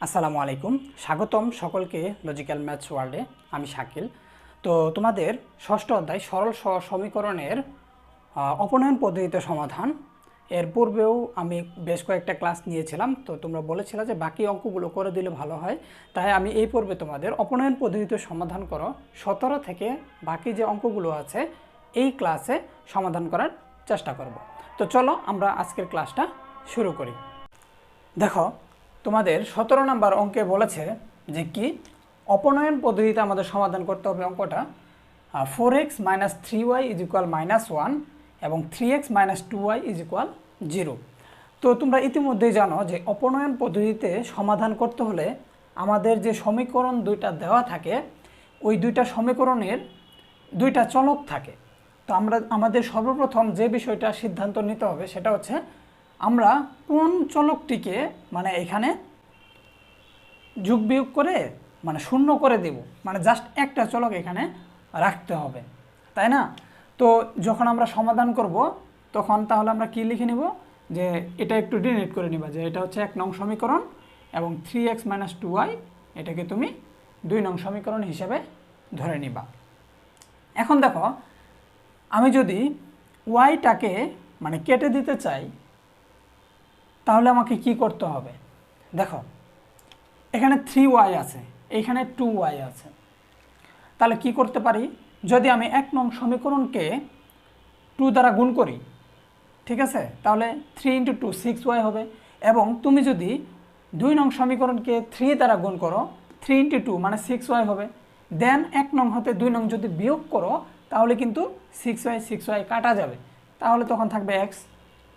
আসসালামু আলাইকুম। স্বাগতম সকলকে লজিক্যাল ম্যাথস ওয়ার্ল্ডে আমি শাকিল। তো তোমাদের ষষ্ঠ অধ্যায় সরল সমীকরণের অপনয়ন পদ্ধতিতে সমাধান। এর পূর্বেও আমি বেশ কয়েকটা ক্লাস নিয়েছিলাম। তো তোমরা বলেছিলে যে বাকি অঙ্কগুলো করে দিলে ভালো হয়। তাই আমি এই পর্বে তোমাদের অপনয়ন পদ্ধতিতে সমাধান করো। সতেরো থেকে বাকি যে অঙ্কগুলো আছে, এই ক্লাসে সমাধান করার চেষ্টা করব। তো চলো আমরা আজকের ক্লাসটা শুরু করি। দেখো তোমাদের সতেরো নম্বর অঙ্কে বলেছে যে কি? অপনয়ন পদ্ধতিতে আমাদের সমাধান করতে হবে অঙ্কটা। Four X minus three Y is equal minus one এবং three X minus two Y is equal zero তো তোমরা ইতিমধ্যেই জানো যে অপনয়ন পদ্ধতিতে সমাধান করতে হলে আমাদের যে সমীকরণ দুইটা দেওয়া থাকে, ওই দুইটা সমীকরণের দুইটা চলক থাকে। তো আমরা, আমাদের সর্বপ্রথম যে বিষয়টা সিদ্ধান্ত নিতে হবে সেটা হচ্ছে আমরা কোন চলকটিকে মানে এখানে যোগ বিয়োগ করে মানে শূন্য করে দেব। মানে জাস্ট একটা চলক এখানে রাখতে হবে। তাই না? তো যখন আমরা সমাধান করব, তখন তাহলে আমরা কি লিখে নিব? যে এটা একটু ডিনেট করে নিবা যে এটা হচ্ছে এক নং সমীকরণ এবং three X minus two Y এটাকে তুমি দুই নং সমীকরণ হিসেবে ধরে নিবা। এখন দেখো, আমি যদি ওয়াইটাকে মানে কেটে দিতে চাই তাহলে আমাকে কি করতে হবে? দেখো, এখানে থ্রি ওয়াই আছে, এখানে টু ওয়াই আছে। তাহলে কি করতে পারি? যদি আমি এক নং সমীকরণকে টু দ্বারা গুণ করি, ঠিক আছে? তাহলে three into two six Y হবে। এবং তুমি যদি দুই নং সমীকরণকে থ্রি দ্বারা গুণ করো থ্রি ইন্টু টু মানে সিক্স ওয়াই হবে। দেন এক নং হতে দুই নং যদি বিয়োগ করো, তাহলে কিন্তু সিক্স ওয়াই সিক্স ওয়াই কাটা যাবে। তাহলে তখন থাকবে এক্স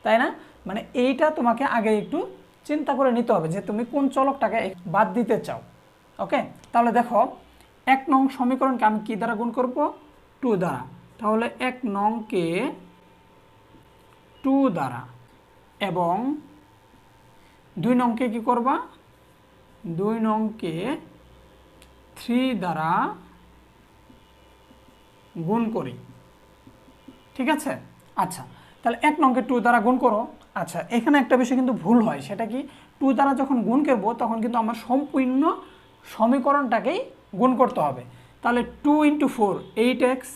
তাই না? মানে এইটা তোমাকে আগে একটু চিন্তা করে নিতে হবে যে তুমি কোন চলকটাকে বাদ দিতে চাও। ওকে তাহলে দেখো, এক নং সমীকরণকে আমি কি দ্বারা গুণ করব? টু দ্বারা। তাহলে এক নংকে টু দ্বারা এবং দুই নংকে কি করবা? দুই নংকে থ্রি দ্বারা গুণ করি। ঠিক আছে? আচ্ছা তাহলে এক নংকে টু দ্বারা গুণ করো। আচ্ছা এখানে একটা বিষয় কিন্তু ভুল হয়, সেটা কি? টু দ্বারা যখন গুণ করব, তখন কিন্তু আমার সম্পূর্ণ সমীকরণটাকেই গুণ করতে হবে। তাহলে two into four, eight X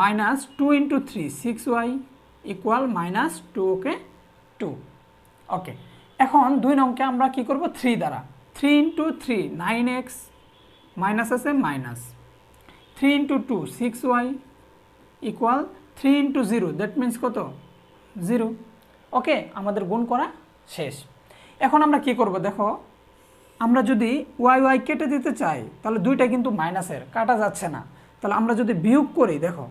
minus two into three, six Y equal minus two okay two. Okay এখন দুই নংকে আমরা কি করব? থ্রি দ্বারা। Three into three, nine X minus আছে minus. Three into two, six Y equal three into zero, that means কত? Zero. Okay, আমাদের গুণ করা শেষ। এখন আমরা কি করব দেখো? আমরা যদি ওয়াই ওয়াই কেটে দিতে চাই, তাহলে দুইটা কিন্তু মাইনাসের, কাটা যাচ্ছে না। তাহলে আমরা যদি বিয়োগ করি, দেখো,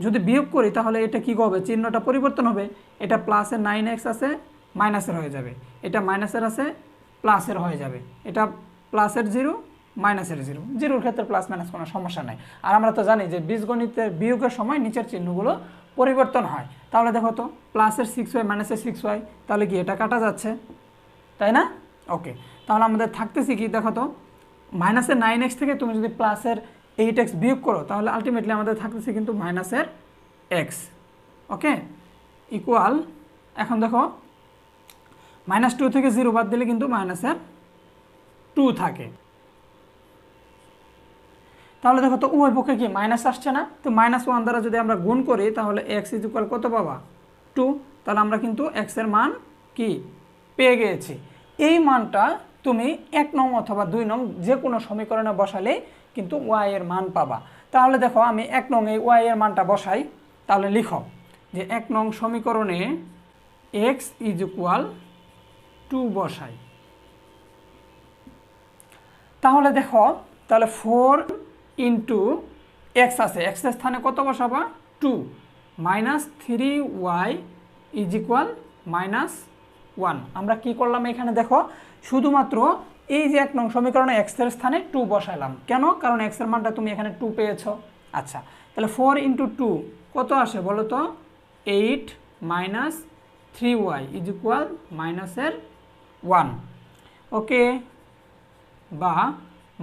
যদি বিয়োগ করি, তাহলে এটা কী হবে? চিহ্নটা পরিবর্তন হবে। এটা প্লাসের নাইন এক্স আছে মাইনাসের হয়ে যাবে। এটা মাইনাসের আছে প্লাসের হয়ে যাবে। এটা প্লাসের জিরো মাইনাসের জিরো। জিরোর ক্ষেত্রে প্লাস মাইনাস কোনো সমস্যা নাই। আর আমরা তো জানি যে বীজগণিতের বিয়োগের সময় নিচের চিহ্নগুলো পরিবর্তন হয়। তাহলে দেখো তো প্লাসের সিক্স ওয়াই মাইনাসের সিক্স ওয়াই তাহলে কি এটা কাটা যাচ্ছে? তাই না? ওকে তাহলে আমাদের থাকতেছি কি, দেখো তো মাইনাসের নাইন এক্স থেকে তুমি যদি প্লাসের এইট এক্স বিয়োগ করো, তাহলে আলটিমেটলি আমাদের থাকতেছে কিন্তু মাইনাসের এক্স ওকে ইকুয়াল এখন দেখো মাইনাস টু থেকে জিরো বাদ দিলে কিন্তু মাইনাসের টু থাকে। তাহলে দেখো তো উভয় পক্ষে কি মাইনাস আসছে না? তো মাইনাস ওয়ান দ্বারা যদি আমরা গুণ করি, তাহলে এক্স ইজ ইকুয়াল কত পাবা? টু তাহলে আমরা কিন্তু এক্সের মান কি? পেয়ে গিয়েছি। এই মানটা তুমি এক নং অথবা দুই নং যে কোনো সমীকরণে বসালে কিন্তু ওয়াই এর মান পাবা। তাহলে দেখো আমি এক নং এই ওয়াই এর মানটা বসাই, তাহলে লিখো যে এক নং সমীকরণে এক্স ইজ ইকুয়াল টু বসাই। তাহলে দেখো, তাহলে ফোর ইন্টু এক্স আছে। এক্সের স্থানে কত বসাবা? Two minus three Y is equal minus one আমরা কি করলাম এখানে? দেখো, শুধুমাত্র এই যে এক নং সমীকরণে এক্সের স্থানে টু বসাইলাম। কেন? কারণ এক্সের মানটা তুমি এখানে টু পেয়েছ। আচ্ছা তাহলে ফোর ইন্টু টু কত আসে বলো তো? Eight minus three Y is equal মাইনাসের ওয়ান ওকে বা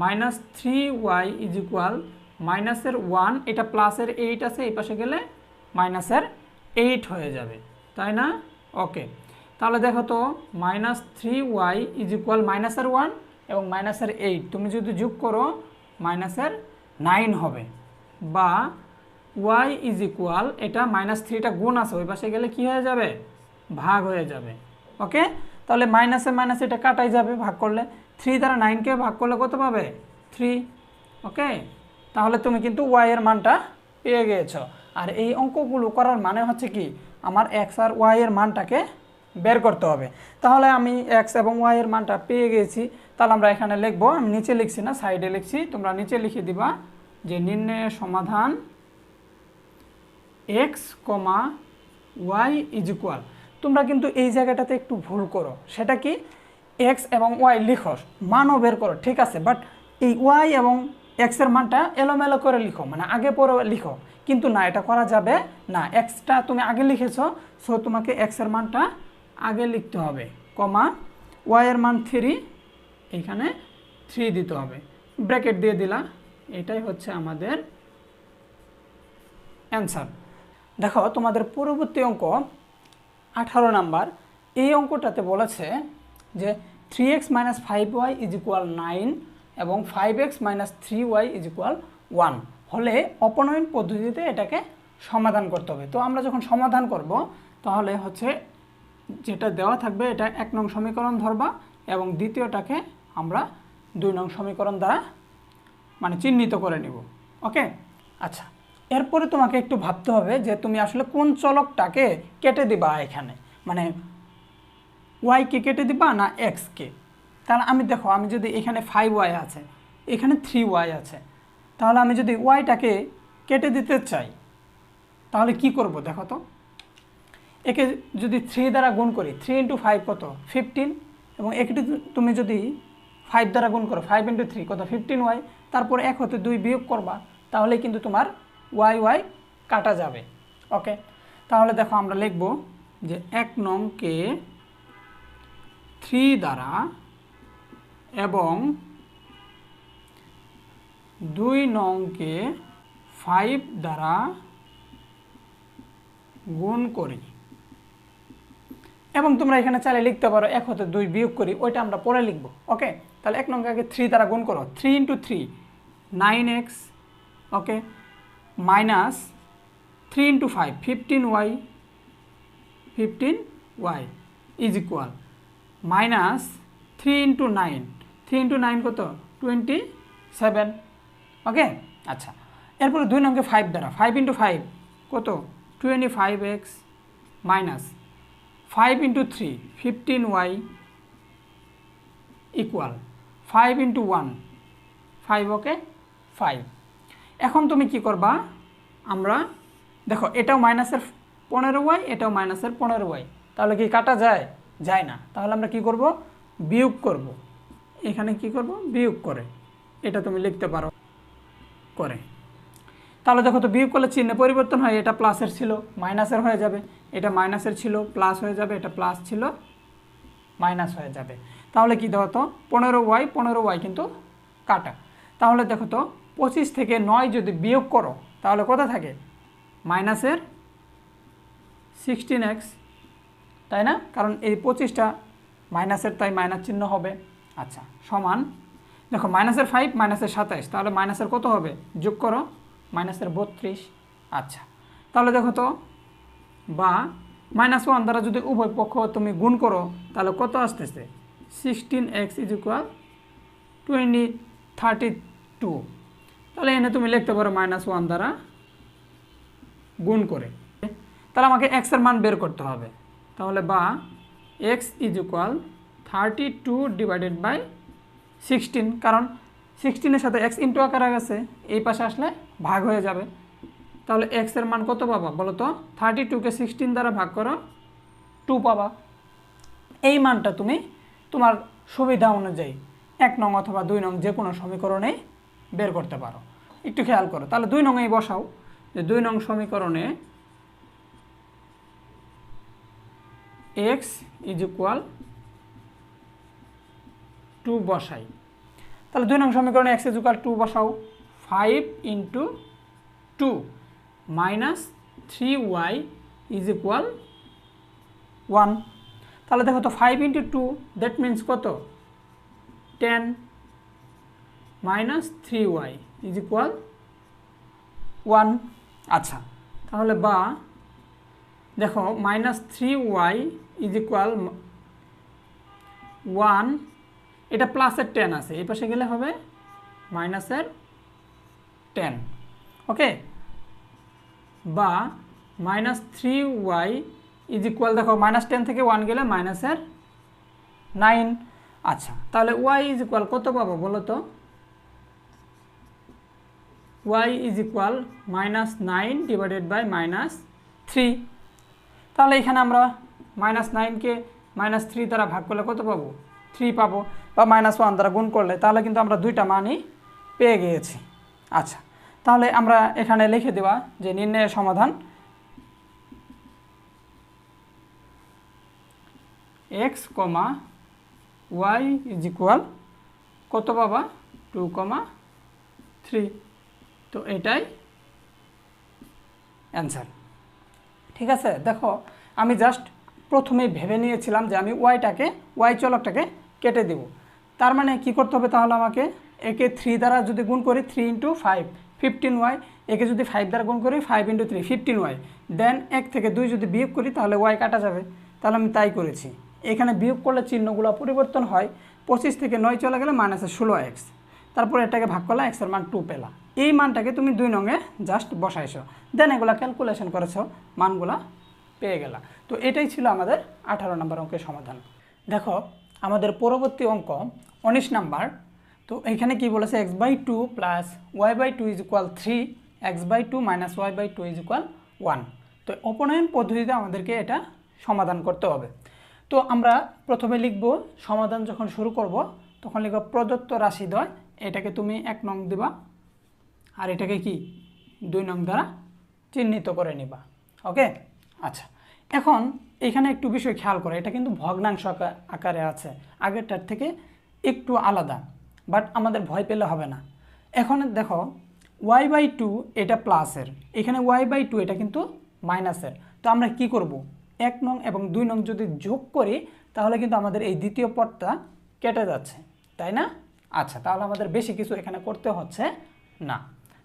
minus three Y is equal মাইনাসের ওয়ান, এটা প্লাসের এইট আছে, এই পাশে গেলে মাইনাসের এইট হয়ে যাবে, তাই না? ওকে, তাহলে দেখো তো, minus three Y is equal মাইনাসের ওয়ান এবং মাইনাসের এইট, তুমি যদি যোগ করো, মাইনাসের নাইন হবে, বা ওয়াই ইজ ইকুয়াল, এটা মাইনাস থ্রিটা গুণ আছে, ওই পাশে গেলে কি হয়ে যাবে? ভাগ হয়ে যাবে, ওকে? তাহলে মাইনাসে মাইনাস এটা কাটাই যাবে, ভাগ করলে। থ্রি দ্বারা নাইনকে ভাগ করলে কত পাবে? থ্রি ওকে তাহলে তুমি কিন্তু ওয়াই এর মানটা পেয়ে গিয়েছো। আর এই অঙ্কগুলো করার মানে হচ্ছে কি? আমার এক্স আর ওয়াই এর মানটাকে বের করতে হবে। তাহলে আমি এক্স এবং ওয়াই এর মানটা পেয়ে গিয়েছি। তাহলে আমরা এখানে লিখব, আমি নিচে লিখছি না সাইডে লিখছি। তোমরা নিচে লিখে দিবা যে নির্ণয়ের সমাধান X comma Y is equal তোমরা কিন্তু এই জায়গাটাতে একটু ভুল করো। সেটা কি? এক্স এবং ওয়াই লিখো, মানও বের করো, ঠিক আছে বাট এই ওয়াই এবং এক্সের মানটা এলোমেলো করে লিখো মানে আগে পরে লিখো, কিন্তু না, এটা করা যাবে না এক্সটা তুমি আগে লিখেছো সো তোমাকে এক্সের মানটা আগে লিখতে হবে, কমা ওয়াইয়ের মান থ্রি এইখানে থ্রি দিতে হবে ব্র্যাকেট দিয়ে দিলা, এটাই হচ্ছে আমাদের অ্যান্সার দেখো, তোমাদের পরবর্তী অঙ্ক আঠারো নাম্বার, এই অঙ্কটাতে বলেছে যে three X minus five Y is equal nine এবং five X minus three Y is equal one হলে অপনয়ন পদ্ধতিতে এটাকে সমাধান করতে হবে। তো আমরা যখন সমাধান করব, তাহলে হচ্ছে যেটা দেওয়া থাকবে, এটা এক নং সমীকরণ ধরবা এবং দ্বিতীয়টাকে আমরা দুই নং সমীকরণ দ্বারা মানে চিহ্নিত করে নিব। ওকে? আচ্ছা এরপরে তোমাকে একটু ভাবতে হবে যে তুমি আসলে কোন চলকটাকে কেটে দিবা এখানে। মানে ওয়াইকে কেটে দিবা না এক্সকে তাহলে আমি দেখো, আমি যদি এখানে ফাইভ ওয়াই আছে, এখানে থ্রি ওয়াই আছে, তাহলে আমি যদি ওয়াইটাকে কেটে দিতে চাই, তাহলে কি করব দেখো তো? একে যদি থ্রি দ্বারা গুণ করি থ্রি ইন্টু ফাইভ কত? ফিফটিন এবং একটি তুমি যদি ফাইভ দ্বারা গুণ করো ফাইভ ইন্টু থ্রি কত? ফিফটিন ওয়াই তারপর এক হতে দুই বিয়োগ করবা তাহলে কিন্তু তোমার ওয়াই ওয়াই কাটা যাবে ওকে তাহলে দেখো আমরা লিখব যে এক নংকে থ্রি দ্বারা এবং দুই নংকে ফাইভ দ্বারা গুণ করি। এবং তোমরা এখানে চাইলে লিখতে পারো এক হতে দুই বিয়োগ করি, ওইটা আমরা পরে লিখব, ওকে? তাহলে এক নঙ্কে আগে থ্রি দ্বারা গুণ করো three into three nine X okay? Minus three into five fifteen Y fifteen Y is equal minus three into nine. Three into nine কত? Twenty seven. ওকে? আচ্ছা। এরপরে দুই নঙ্কে ফাইভ দ্বারা। ফাইভ ইন্টু ফাইভ কত? Twenty five X minus five into three fifteen Y equal five into one five okay? Five এখন তুমি কি করবা? আমরা, দেখো, এটাও মাইনাসের পনেরো ওয়াই, এটাও মাইনাসের পনেরো ওয়াই। তাহলে কি কাটা যায়? যায় না। তাহলে আমরা কি করব? বিয়োগ করব। এখানে কি করব? বিয়োগ করে। এটা তুমি লিখতে পারো। করে। তাহলে দেখো তো বিয়োগ করলে চিহ্নে পরিবর্তন হয়। এটা প্লাসের ছিল, মাইনাসের হয়ে যাবে। এটা মাইনাসের ছিল, প্লাস হয়ে যাবে। এটা প্লাস ছিল, মাইনাস হয়ে যাবে। তাহলে কি দেখো তো? পনেরো ওয়াই পনেরো ওয়াই কিন্তু কাটা। তাহলে দেখো তো, পঁচিশ থেকে নয় যদি বিয়োগ করো, তাহলে কত থাকে? মাইনাসের সিক্সটিন এক্স তাই না? কারণ এই পঁচিশটা মাইনাসের তাই মাইনাস চিহ্ন হবে। আচ্ছা সমান। দেখো, মাইনাসের ফাইভ মাইনাসের সাতাইশ। তাহলে মাইনাসের কত হবে? যোগ করো, মাইনাসের বত্রিশ। আচ্ছা তাহলে দেখো তো, বা মাইনাস ওয়ান দ্বারা যদি উভয় পক্ষ তুমি গুণ করো, তাহলে কত আসতেছে? Sixteen X is equal twenty thirty two তাহলে এনে তুমি লিখতে পারো মাইনাস ওয়ান দ্বারা গুণ করে। তাহলে আমাকে এক্সের মান বের করতে হবে। তাহলে বা X is equal thirty two divided by sixteen কারণ সিক্সটিনের সাথে এক্স ইন্টু আকারে গেছে, এই পাশে আসলে ভাগ হয়ে যাবে। তাহলে এক্সের মান কত পাবা বলো তো? থার্টি টুকে সিক্সটিন দ্বারা ভাগ করো টু পাবা। এই মানটা তুমি তোমার সুবিধা অনুযায়ী এক নং অথবা দুই নং যে কোনো সমীকরণে বের করতে পারো। একটু খেয়াল করো, তাহলে দুই নংয়েই বসাও। যে দুই নং সমীকরণে এক্স ইজ ইকুয়াল টু বসাই। তাহলে দুই নং সমীকরণে এক্স ইজ ইকুয়াল টু বসাও। Five into two minus three Y is equal one তাহলে দেখো তো five into two that means কত? Ten minus three Y is equal one আচ্ছা তাহলে বা দেখো minus three Y is equal one এটা প্লাসের টেন আছে। এই পাশে গেলে হবে মাইনাসের টেন ওকে বা minus three Y is equal দেখো মাইনাস টেন থেকে ওয়ান গেলে মাইনাসের নাইন আচ্ছা তাহলে ওয়াই ইজ ইকুয়াল কত পাবো বলো তো? Y is equal minus nine divided by minus three তাহলে এখানে আমরা মাইনাস নাইনকে মাইনাস থ্রি দ্বারা ভাগ করলে কত পাবো? থ্রি পাবো বা মাইনাস ওয়ান দ্বারা গুণ করলে তাহলে কিন্তু আমরা দুইটা মানই পেয়ে গিয়েছি। আচ্ছা তাহলে আমরা এখানে লিখে দেওয়া যে নির্ণয়ের সমাধান X comma Y is equal কত পাবা? টু কমা থ্রি তো এটাই অ্যান্সার ঠিক আছে? দেখো, আমি জাস্ট প্রথমেই ভেবে নিয়েছিলাম যে আমি ওয়াইটাকে ওয়াই চলকটাকে কেটে দেব। তার মানে কি করতে হবে তাহলে আমাকে? একে থ্রি দ্বারা যদি গুণ করি three into five fifteen Y একে যদি ফাইভ দ্বারা গুণ করি five into three fifteen Y then এক থেকে দুই যদি বিয়োগ করি, তাহলে ওয়াই কাটা যাবে। তাহলে আমি তাই করেছি। এখানে বিয়োগ করলে চিহ্নগুলো পরিবর্তন হয়। পঁচিশ থেকে নয় চলে গেলে মাইনাসের ষোলো এক্স তারপর এটাকে ভাগ করলে এক্সের মান টু পেলা এই মানটাকে তুমি দুই নঙে জাস্ট বসাইছো। দেন এগুলা ক্যালকুলেশন করেছ, মানগুলা পেয়ে গেলা। তো এটাই ছিল আমাদের আঠারো নম্বর অঙ্কের সমাধান। দেখো, আমাদের পরবর্তী অঙ্ক, উনিশ নাম্বার। তো এখানে কি বলেছে X by two plus Y by two is equal three X by two minus Y by two is equal one তো অপনয়ন পদ্ধতিতে আমাদেরকে এটা সমাধান করতে হবে। তো আমরা প্রথমে লিখব, সমাধান যখন শুরু করব, তখন লিখব প্রদত্ত রাশি দয় এটাকে তুমি এক নং দিবা। আর এটাকে কি? দুই নং দ্বারা চিহ্নিত করে নিবা। ওকে? আচ্ছা। এখন এখানে একটু বিষয় খেয়াল করে, এটা কিন্তু ভগ্নাংশ আকারে আছে। আগেরটার থেকে একটু আলাদা, বাট আমাদের ভয় পেলে হবে না। এখন দেখো, ওয়াই বাই টু এটা প্লাসের এখানে ওয়াই বাই টু এটা কিন্তু মাইনাসের তো আমরা কি করব? এক নং এবং দুই নং যদি যোগ করি, তাহলে কিন্তু আমাদের এই দ্বিতীয় পদটা কেটে যাচ্ছে। তাই না? আচ্ছা তাহলে আমাদের বেশি কিছু এখানে করতে হচ্ছে না।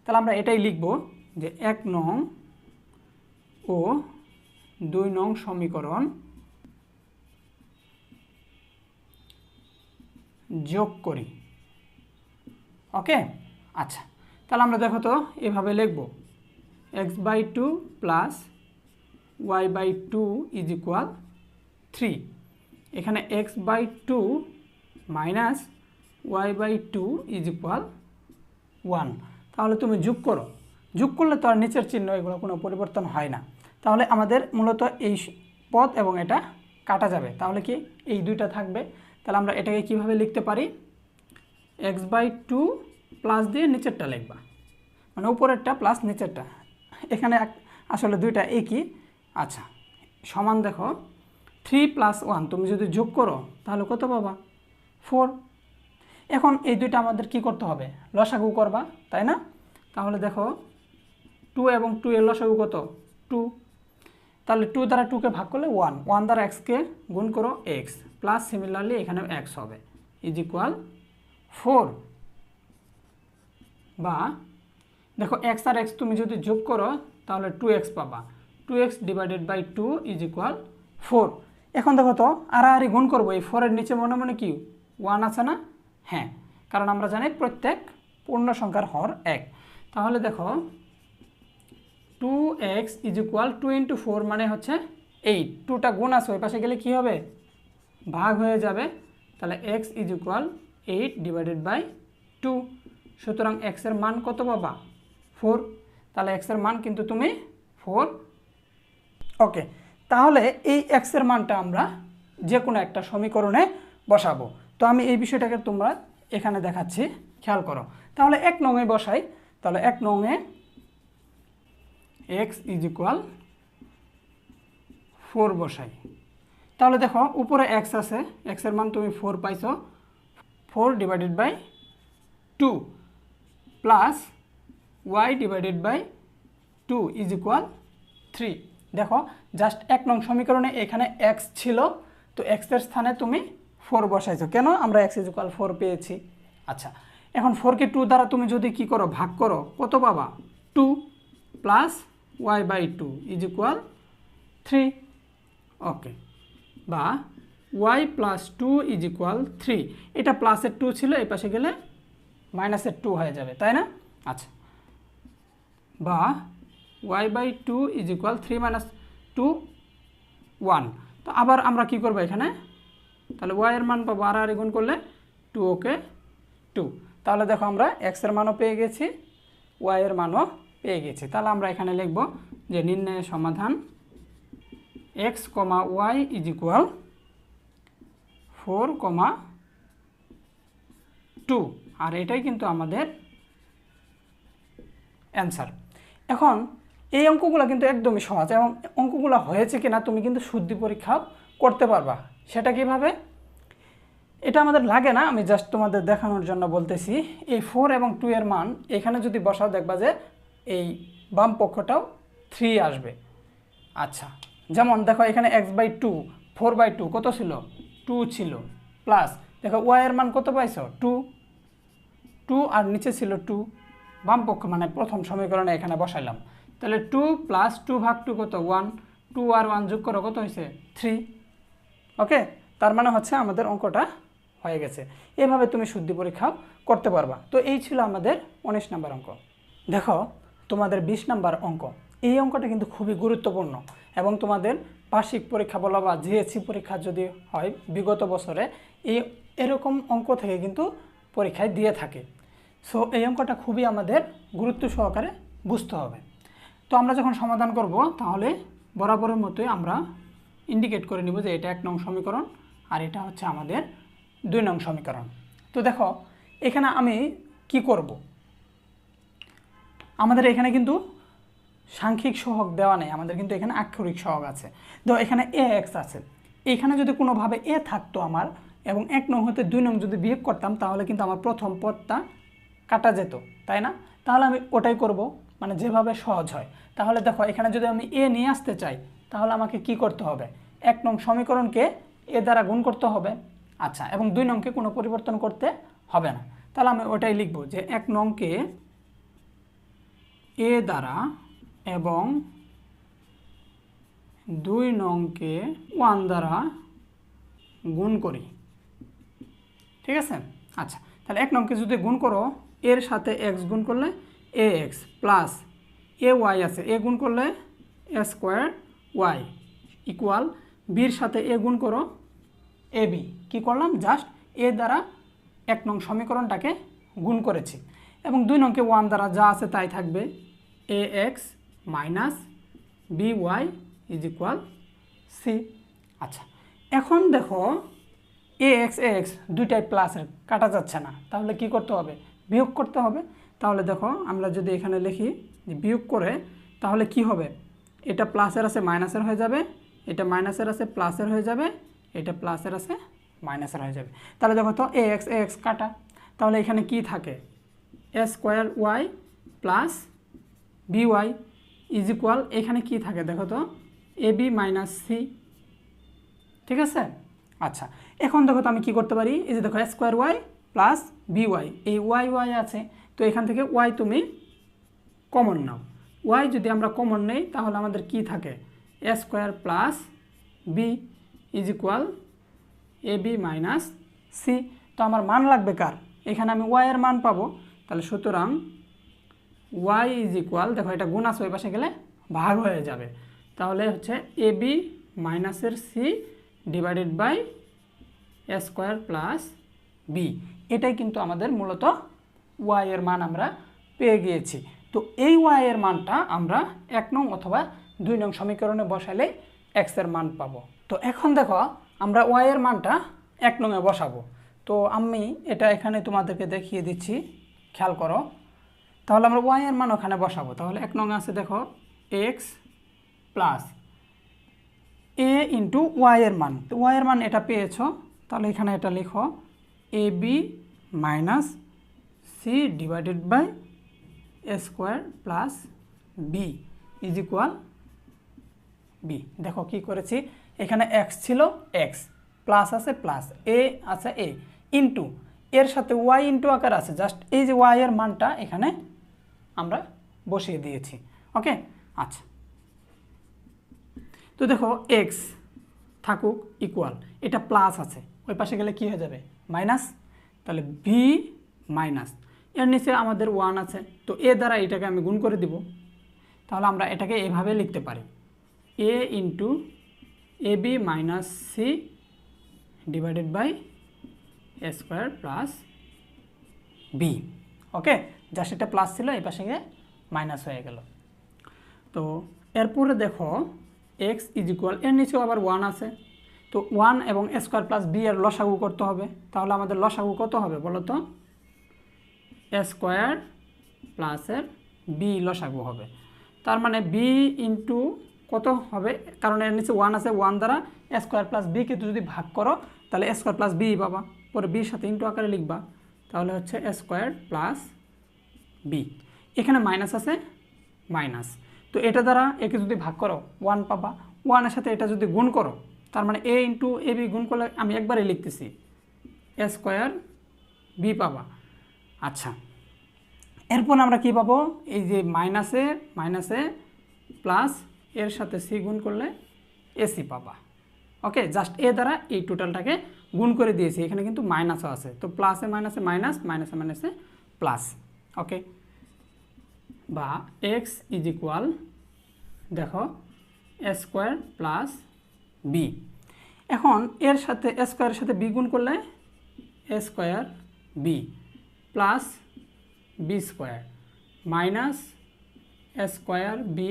তাহলে আমরা এটাই লিখব যে এক নং ও দুই নং সমীকরণ যোগ করি। ওকে? আচ্ছা তাহলে আমরা দেখো তো এভাবে লিখব। X by two plus Y by two is equal three. এখানে X by two minus Y by two is equal one. তাহলে তুমি যোগ করো। যোগ করলে তো আর নিচের চিহ্ন এগুলো কোনো পরিবর্তন হয় না। তাহলে আমাদের মূলত এই পদ এবং এটা কাটা যাবে। তাহলে কি এই দুইটা থাকবে? তাহলে আমরা এটাকে কীভাবে লিখতে পারি? এক্স বাই টু প্লাস দিয়ে নিচেরটা লিখবা। মানে উপরেরটা প্লাস নিচেরটা। এখানে আসলে দুইটা একই। আচ্ছা সমান দেখো। থ্রি প্লাস ওয়ান তুমি যদি যোগ করো, তাহলে কত পাবা? ফোর এখন এই দুইটা আমাদের কি করতে হবে? লসাগু করবা, তাই না? তাহলে দেখো টু এবং টু এর লসাগু কত? টু তাহলে টু দ্বারা টুকে ভাগ করলে ওয়ান ওয়ান দ্বারা এক্সকে গুণ করো এক্স প্লাস সিমিলারলি এখানে এক্স হবে। ইজ ইকুয়াল ফোর বা দেখো এক্স আর এক্স তুমি যদি যোগ করো, তাহলে টু এক্স পাবা। Two X divided by two is equal four এখন দেখো তো, আড়াআড়ি গুণ করব, এই ফোরের নিচে মনে মনে কি? ওয়ান আছে না? হ্যাঁ কারণ আমরা জানি প্রত্যেক পূর্ণ সংখ্যার হর এক। তাহলে দেখো two X is equal two into four মানে হচ্ছে এইট টুটা গুণ আছে, ওই পাশে গেলে কি হবে? ভাগ হয়ে যাবে। তাহলে X is equal eight divided by two সুতরাং এক্সের মান কত পাবা? ফোর তাহলে এক্সের মান কিন্তু তুমি ফোর ওকে তাহলে এই এক্সের মানটা আমরা যে কোনো একটা সমীকরণে বসাবো। তো আমি এই বিষয়টাকে তোমরা এখানে দেখাচ্ছি। খেয়াল করো। তাহলে এক নঙে বসাই। তাহলে এক নঙে এক্স ইজ ইকুয়াল ফোর বসাই। তাহলে দেখো, উপরে এক্স আছে। এক্সের মান তুমি ফোর পাইছো। Four divided by two plus Y divided by two is equal three দেখো জাস্ট এক নং সমীকরণে এখানে এক্স ছিল। তো এক্সের স্থানে তুমি ফোর বসাইছো। কেন? আমরা এক্স ইকুয়াল ফোর পেয়েছি। আচ্ছা। এখন ফোরকে টু দ্বারা তুমি যদি কি করো ভাগ করো কত পাবা? Two plus Y by two is equal three okay বা Y plus two is equal three এটা প্লাসের টু ছিল এই পাশে গেলে মাইনাসের টু হয়ে যাবে তাই না? আচ্ছা। বা Y by two is equal three minus two one তো আবার আমরা কি করব এখানে? তাহলে ওয়াই এর মান পাবো আর আর গুণ করলে টু ওকে টু তাহলে দেখো আমরা এক্সের মানও পেয়ে গেছি ওয়াই এর মানও পেয়ে গেছি। তাহলে আমরা এখানে লিখব যে নির্ণয়ের সমাধান X comma Y is equal four comma two আর এটাই কিন্তু আমাদের অ্যান্সার এখন এই অঙ্কগুলো কিন্তু একদমই সহজ এবং অঙ্কগুলো হয়েছে কিনা তুমি কিন্তু শুদ্ধি পরীক্ষাও করতে পারবা। সেটা কীভাবে? এটা আমাদের লাগে না, আমি জাস্ট তোমাদের দেখানোর জন্য বলতেছি। এই ফোর এবং টু এর মান, এখানে যদি বসাও দেখবা যে এই বাম পক্ষটাও থ্রি আসবে। আচ্ছা যেমন দেখো এখানে X by two four by two কত ছিল? টু ছিল। প্লাস দেখো ওয়াই এর মান কত পাইছো? টু টু আর নিচে ছিল টু বাম পক্ষ মানে প্রথম সমীকরণে এখানে বসাইলাম। তাহলে টু প্লাস টু ভাগ টু কত? ওয়ান টু আর ওয়ান যোগ করো, কত হয়েছে? Three okay? তার মানে হচ্ছে আমাদের অঙ্কটা হয়ে গেছে। এভাবে তুমি শুদ্ধি পরীক্ষাও করতে পারবা। তো এই ছিল আমাদের উনিশ নাম্বার অঙ্ক। দেখো, তোমাদের বিশ নাম্বার অঙ্ক। এই অঙ্কটা কিন্তু খুবই গুরুত্বপূর্ণ এবং তোমাদের বার্ষিক পরীক্ষা বলো বা জিএসসি পরীক্ষা যদি হয় বিগত বছরে, এই এরকম অঙ্ক থেকে কিন্তু পরীক্ষায় দিয়ে থাকে। সো এই অঙ্কটা খুবই আমাদের গুরুত্ব সহকারে বুঝতে হবে। তো আমরা যখন সমাধান করব, তাহলে বরাবরের মতোই আমরা ইন্ডিকেট করে নিব যে এটা এক নং সমীকরণ আর এটা হচ্ছে আমাদের দুই নং সমীকরণ। তো দেখো, এখানে আমি কি করব? আমাদের এখানে কিন্তু সাংখ্যিক সহগ দেওয়া নেই, আমাদের কিন্তু এখানে আক্ষরিক সহগ আছে। তো এখানে এ এক্স আছে। এখানে যদি কোনোভাবে এ থাকতো আমার এবং এক নং হতে দুই নং যদি বিয়োগ করতাম, তাহলে কিন্তু আমার প্রথম পদটা কাটা যেত, তাই না? তাহলে আমি ওটাই করব মানে যেভাবে সহজ হয়। তাহলে দেখো, এখানে যদি আমি এ নিয়ে আসতে চাই তাহলে আমাকে কি করতে হবে? এক নং সমীকরণকে এ দ্বারা গুণ করতে হবে। আচ্ছা এবং দুই নংকে কোনো পরিবর্তন করতে হবে না। তাহলে আমি ওটাই লিখব যে এক নংকে এ দ্বারা এবং দুই নংকে ওয়ান দ্বারা গুণ করি। ঠিক আছে? আচ্ছা তাহলে এক নংকে যদি গুণ করো, এর সাথে এক্স গুণ করলে A X plus A Y আছে। এ গুণ করলে এ স্কোয়ার ওয়াই ইকুয়াল বির সাথে এ গুণ করো এ বি। কী করলাম? জাস্ট এ দ্বারা এক নং সমীকরণটাকে গুণ করেছি। এবং দুই নংকে ওয়ান দ্বারা যা আছে তাই থাকবে। A X minus B Y is equal C. আচ্ছা এখন দেখো এ এক্স এ এক্স দুইটাই প্লাসের, কাটা যাচ্ছে না। তাহলে কি করতে হবে? বিয়োগ করতে হবে। তাহলে দেখো আমরা যদি এখানে লিখি বিয়োগ করে, তাহলে কি হবে? এটা প্লাসের আছে মাইনাসের হয়ে যাবে, এটা মাইনাসের আছে প্লাসের হয়ে যাবে, এটা প্লাসের আছে মাইনাসের হয়ে যাবে। তাহলে দেখো তো এ এক্স এ এক্স কাটা। তাহলে এখানে কি থাকে? A square Y plus B Y is equal এখানে কি থাকে দেখো তো? এ বি মাইনাস সি ঠিক আছে? আচ্ছা এখন দেখো তো আমি কি করতে পারি? এই যে দেখো square Y plus B Y এই ওয়াই ওয়াই আছে। তো এখান থেকে ওয়াই তুমি কমন নাও। ওয়াই যদি আমরা কমন নেই, তাহলে আমাদের কি থাকে? A square plus B is equal A B minus C তো আমার মান লাগবে কার? এখানে আমি ওয়াই এর মান পাবো। তাহলে সুতরাং ওয়াই ইজ ইকুয়াল দেখো এটা গুণ আছে, ওই পাশে গেলে ভাগ হয়ে যাবে। তাহলে হচ্ছে এ বি মাইনাসের C divided by A square plus B এটাই কিন্তু আমাদের মূলত ওয়াই এর মান আমরা পেয়ে গিয়েছি। তো এই ওয়াইয়ের মানটা আমরা এক নং অথবা দুই নং সমীকরণে বসালে এক্সের মান পাবো। তো এখন দেখো, আমরা ওয়াইয়ের মানটা এক নংয়ে বসাবো। তো আমি এটা এখানে তোমাদেরকে দেখিয়ে দিচ্ছি, খেয়াল করো। তাহলে আমরা ওয়াই এর মান ওখানে বসাবো। তাহলে এক নং আছে দেখো X plus A into Y এর মান। তো ওয়াই এর মান এটা পেয়েছ, তাহলে এখানে এটা লিখো A B minus C divided by A square plus B is equal B দেখো কি করেছি? এখানে এক্স ছিল এক্স প্লাস আছে প্লাস এ আছে এ ইন্টু এর সাথে ওয়াই ইন্টু আকার আছে জাস্ট এই যে ওয়াই এর মানটা এখানে আমরা বসিয়ে দিয়েছি ওকে আচ্ছা। তো দেখো এক্স থাকুক ইকুয়াল এটা প্লাস আছে, ওই পাশে গেলে কি হয়ে যাবে? মাইনাস তাহলে বি মাইনাস এর নিচে আমাদের ওয়ান আছে, তো এ দ্বারা এটাকে আমি গুণ করে দিব। তাহলে আমরা এটাকে এভাবে লিখতে পারি। A into A B minus C divided by A square plus B okay যা সেটা প্লাস ছিল, এই পাশে গিয়ে মাইনাস হয়ে গেল। তো এরপরে দেখো এক্স ইজ ইকুয়াল এর নিচেও আবার ওয়ান আছে। তো ওয়ান এবং স্কোয়ার প্লাস বি এর লসাগু করতে হবে। তাহলে আমাদের লসাগু কত হবে বলো তো? স্কোয়ার প্লাসের বি লসাগু হবে। তার মানে বি ইন্টু কত হবে? কারণ এর নিচে ওয়ান আছে ওয়ান দ্বারা স্কোয়ার প্লাস বিকে যদি ভাগ করো, তাহলে স্কোয়ার প্লাস বি পাবা। পরে বির সাথে ইন্টু আকারে লিখবা। তাহলে হচ্ছে স্কোয়ার প্লাস বি এখানে মাইনাস আছে মাইনাস তো এটা দ্বারা একে যদি ভাগ করো ওয়ান পাবা। ওয়ানের সাথে এটা যদি গুণ করো, তার মানে এ ইন্টু এ বি গুণ করলে আমি একবারে লিখতেছি। স্কোয়ার বি পাবা। আচ্ছা। এরপর আমরা কি পাবো? এই যে মাইনাসে মাইনাসে প্লাস এর সাথে সি গুণ করলে এসি পাবা। ওকে জাস্ট এ দ্বারা এই টোটালটাকে গুণ করে দিয়েছি। এখানে কিন্তু মাইনাসও আছে। তো প্লাসে মাইনাসে মাইনাস মাইনাসে মাইনাসে প্লাস ওকে বা এক্স ইজ ইকুয়াল দেখো এ স্কোয়ার প্লাস বি এখন এর সাথে এ স্কোয়ারের সাথে বি গুণ করলে A square B plus B square minus square B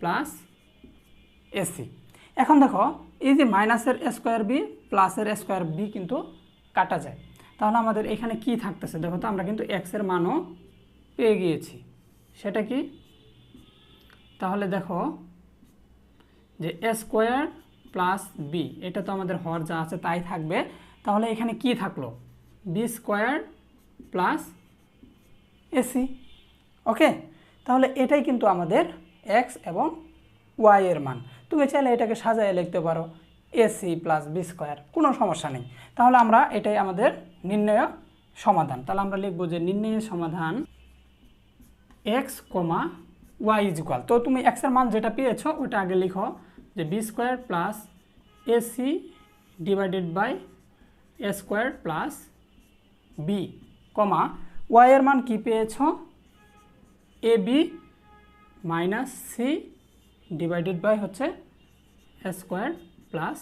plus AC এখন দেখো, এই যে মাইনাসের স্কোয়ার বি প্লাসের স্কোয়ার বি কিন্তু কাটা যায়। তাহলে আমাদের এখানে কি থাকতেছে? দেখো তো, আমরা কিন্তু এক্সের মানও পেয়ে গিয়েছি। সেটা কি? তাহলে দেখো যে স্কোয়ার প্লাস বি এটা তো আমাদের হর যা আছে তাই থাকবে। তাহলে এখানে কি থাকল? B square plus AC. Okay? তাহলে এটাই কিন্তু আমাদের এক্স এবং ওয়াই এর মান। তুমি চাইলে এটাকে সাজায় লিখতে পারো, এসি প্লাস বি স্কোয়ার। কোনো সমস্যা নেই। তাহলে আমরা এটাই আমাদের নির্ণয় সমাধান। তাহলে আমরা লিখব যে নির্ণয়ের সমাধান এক্স কমা ওয়াই ইজ তো তুমি এক্সের মান যেটা পেয়েছ, ওটা আগে লিখো যে B square plus AC divided by A square plus B. Comma Y এর মান কী পেয়েছ? A B minus C divided by হচ্ছে স্কোয়ার প্লাস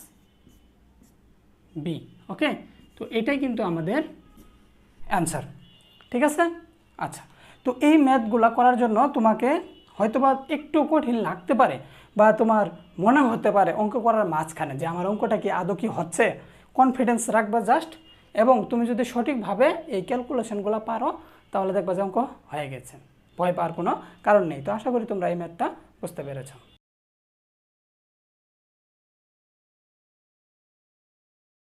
বি ওকে তো এটাই কিন্তু আমাদের অ্যান্সার ঠিক আছে? আচ্ছা তো এই ম্যাথগুলো করার জন্য তোমাকে হয়তোবা একটু কঠিন লাগতে পারে বা তোমার মনে হতে পারে অঙ্ক করার মাঝখানে যে আমার অঙ্কটা কি আদৌ কি হচ্ছে? কনফিডেন্স রাখবা জাস্ট এবং তুমি যদি সঠিকভাবে এই ক্যালকুলেশনগুলো পারো, তাহলে দেখবা যে অঙ্ক হয়ে গেছে। ভয় পাওয়ার কোনো কারণ নেই। তো আশা করি তোমরা এই ম্যাথটা বুঝতে পেরেছ।